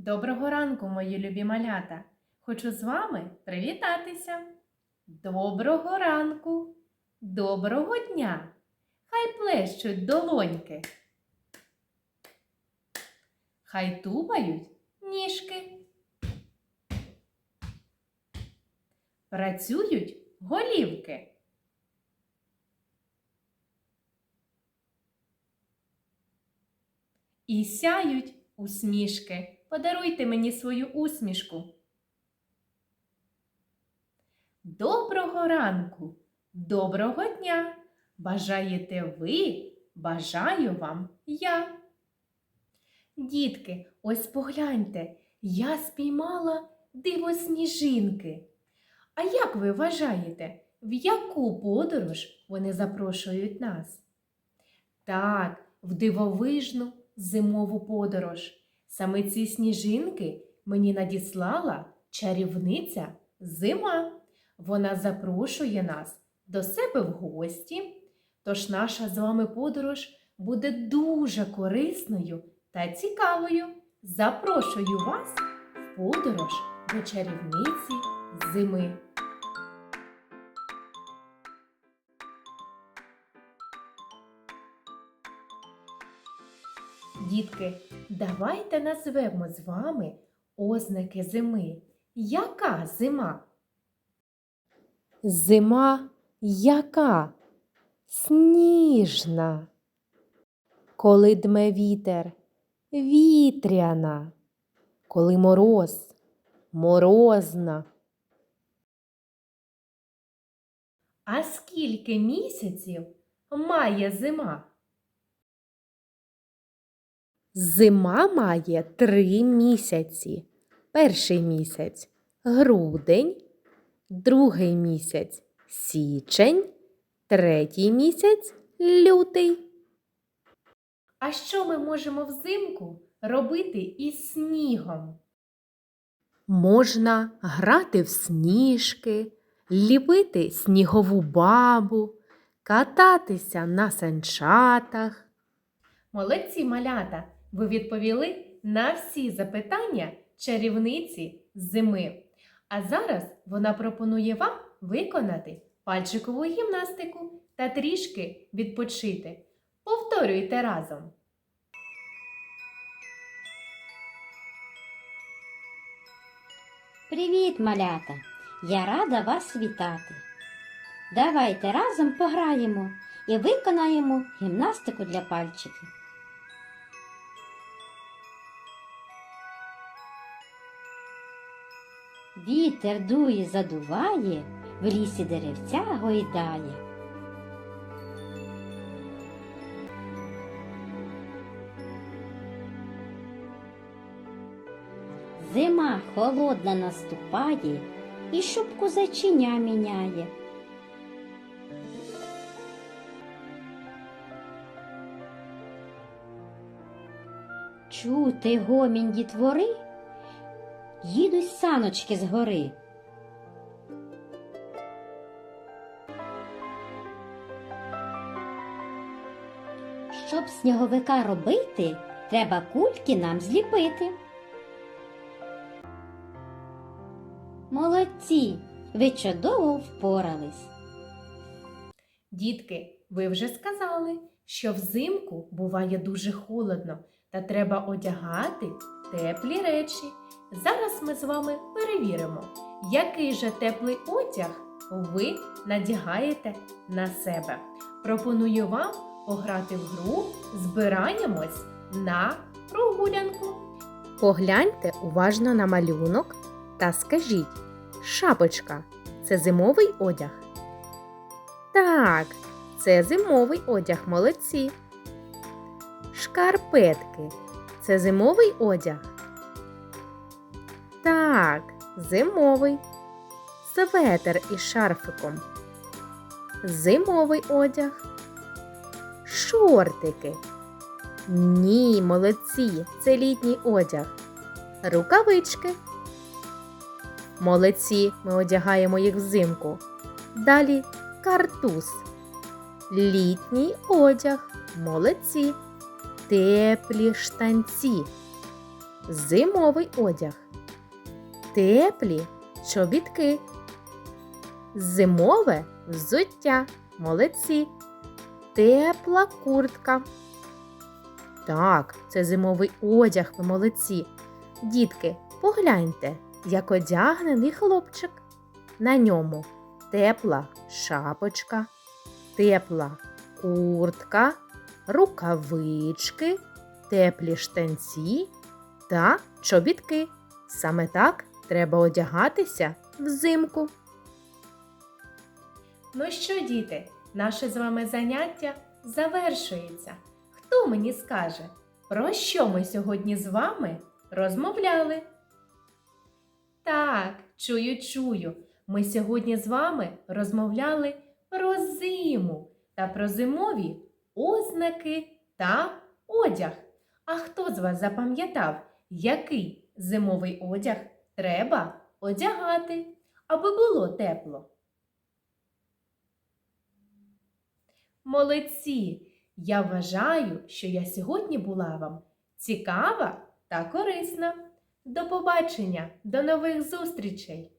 Доброго ранку, мої любі малята! Хочу з вами привітатися. Доброго ранку, доброго дня! Хай плещуть долоньки. Хай тупають ніжки. Працюють голівки. І сяють усмішки. Подаруйте мені свою усмішку. Доброго ранку, доброго дня! Бажаєте ви, бажаю вам я. Дітки, ось погляньте, я спіймала диво сніжинки. А як ви вважаєте, в яку подорож вони запрошують нас? Так, в дивовижну зимову подорож. Саме ці сніжинки мені надіслала чарівниця зима. Вона запрошує нас до себе в гості. Тож наша з вами подорож буде дуже корисною та цікавою. Запрошую вас в подорож до чарівниці зими. Дітки, давайте назвемо з вами ознаки зими. Яка зима? Зима яка? Сніжна. Коли дме вітер, вітряна. Коли мороз, морозна. А скільки місяців має зима? Зима має три місяці. Перший місяць грудень, другий місяць січень, третій місяць лютий. А що ми можемо взимку робити із снігом? Можна грати в сніжки, ліпити снігову бабу, кататися на санчатах. Молодці малята! Ви відповіли на всі запитання чарівниці зими. А зараз вона пропонує вам виконати пальчикову гімнастику та трішки відпочити. Повторюйте разом. Привіт, малята! Я рада вас вітати. Давайте разом пограємо і виконаємо гімнастику для пальчиків. Вітер дує, задуває, в лісі деревця гойдає. Зима холодна наступає і шубку зайчиня міняє. Чути гомінь дітвори, їдуть саночки з гори. Щоб сніговика робити, треба кульки нам зліпити. Молодці, ви чудово впорались. Дітки, ви вже сказали, що взимку буває дуже холодно та треба одягати теплі речі. Зараз ми з вами перевіримо, який же теплий одяг ви надягаєте на себе. Пропоную вам пограти в гру Збираємось на прогулянку. Погляньте уважно на малюнок та скажіть, шапочка це зимовий одяг? Так, це зимовий одяг, молодці. Шкарпетки це зимовий одяг? Так, зимовий. Светер із шарфиком. Зимовий одяг. Шортики. Ні, молодці, це літній одяг. Рукавички. Молодці, ми одягаємо їх взимку. Далі картуз. Літній одяг. Молодці. Теплі штанці. зимовий одяг. Теплі чобітки. Зимове взуття. Молодці. Тепла куртка. Так, це зимовий одяг, ви молодці. Дітки, погляньте, як одягнений хлопчик. На ньому тепла шапочка, тепла куртка, рукавички, теплі штанці та чобітки. Саме так треба одягатися взимку. Ну що, діти, наше з вами заняття завершується. Хто мені скаже, про що ми сьогодні з вами розмовляли? Так, чую, чую. Ми сьогодні з вами розмовляли про зиму та про зимові ознаки та одяг. А хто з вас запам'ятав, який зимовий одяг треба одягати, аби було тепло? Молодці! Я вважаю, що я сьогодні була вам цікава та корисна. До побачення, до нових зустрічей!